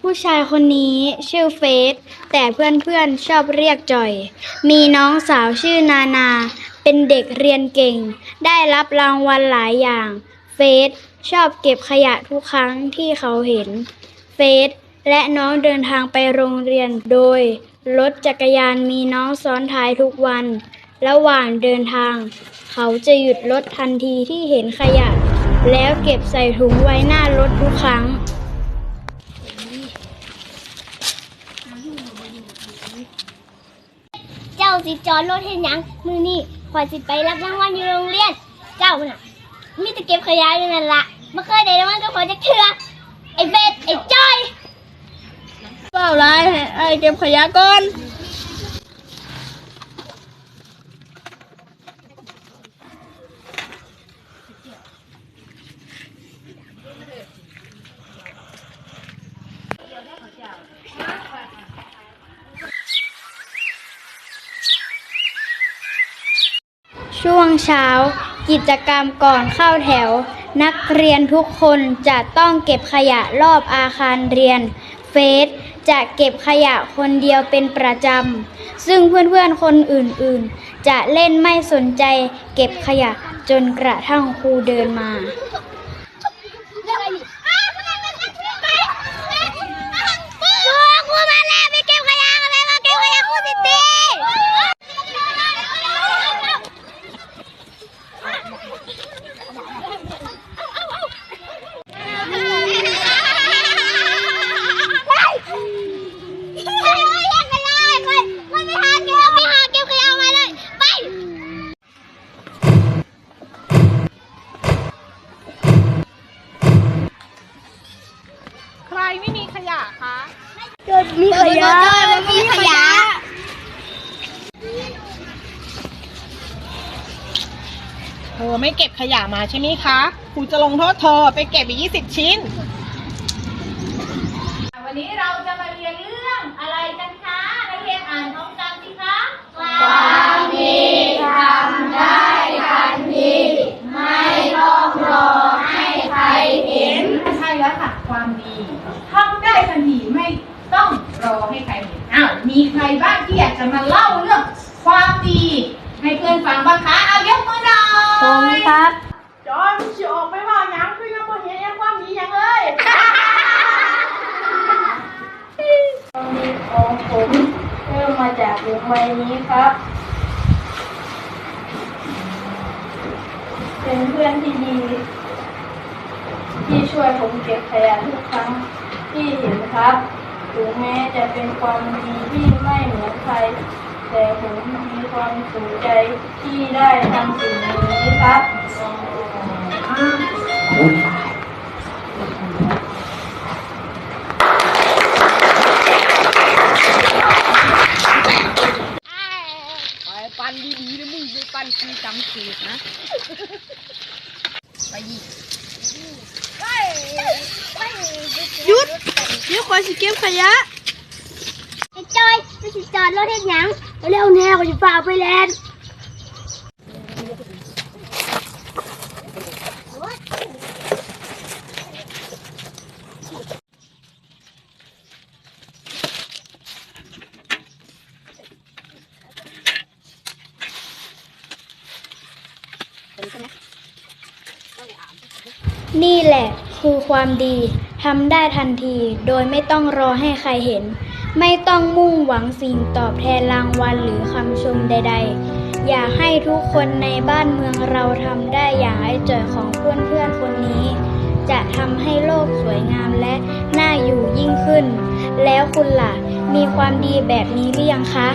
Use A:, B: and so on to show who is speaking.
A: ผู้ชายคนนี้ชื่อเฟสแต่เพื่อนๆชอบเรียกจอย มีน้องสาวชื่อนานา เป็นเด็กเรียนเก่ง ได้รับรางวัลหลายอย่าง เฟสชอบเก็บขยะทุกครั้งที่เขาเห็น เฟสและน้องเดินทางไปโรงเรียนโดย รถจักรยานมีน้องซ้อนท้ายทุกวัน ระหว่างเดินทาง เขาจะหยุดรถทันทีที่เห็นขยะ แล้วเก็บใส่ถุงไว้หน้ารถทุกครั้ง
B: จ้าสิจอดรถเห็นยังมือนี่คอยสิไปรับรางวัลอยู่โรงเรียน เจ้าน่ะมีแต่เก็บขยะอยู่นั่นละไม่เคยได้รางวัลก็ขอจะเถื่อไอ้เบ็ดไอ้จ้อย
A: เปล่าไรไอ้เก็บขยะก่อน ช่วงเช้า กิจกรรมก่อนเข้าแถว นักเรียนทุกคนจะต้องเก็บขยะรอบอาคารเรียน เฟสจะเก็บขยะคนเดียวเป็นประจำ ซึ่งเพื่อนๆคนอื่นๆ จะเล่นไม่สนใจเก็บขยะจนกระทั่งครูเดินมา
B: ไม่มีขยะคะมี
C: ขยะ
B: มีขยะ
C: เธอไม่เก็บขยะมาใช่ไหมคะครูจะลงโทษเธอไปเก็บอีก20ชิ้น
D: วัน มี
B: ใคร
D: บ้างที่อยากจะมาเล่าเรื่องความดีให้เพื่อนฟังบ้างคะเอายกมือหน่อย
A: ผมครับ
D: จอนจะออกไปว่าหยังคือยังไม่เห็นยังความดีหยังเลย
A: ความดีของผมเริ่มมาจากถุงใบนี้ครับ เป็นเพื่อนที่ดี ที่ช่วยผมเก็บขยะทุกครั้งที่เห็นครับ ถึงแม้จะเป็นความดีที่ไม่เหมือนใคร แต่ผมมีความสุขใจที่ได้ทำสิ่งนี้ครับ
C: ไปปันดีๆนะมึงไปปันคือจำสูตรนะ ไปยิง
A: หยุดเดี๋ยวขอยสิเก็บขยะ
B: ไอ้จอยจะสิจอดรถเห็นยังเร็วแน่กว่าจะฝ่าไปแลนด์
A: นี่แหละ คือความดีทำได้ทันที โดยไม่ต้องรอให้ใครเห็น ไม่ต้องมุ่งหวังสิ่งตอบแทนรางวัลหรือคำชมใด ๆ อยากให้ทุกคนในบ้านเมืองเราทำได้อย่างไอ้จอยของเพื่อนๆคนนี้ จะทำให้โลกสวยงามและน่าอยู่ยิ่งขึ้น แล้วคุณล่ะ มีความดีแบบนี้หรือยังคะ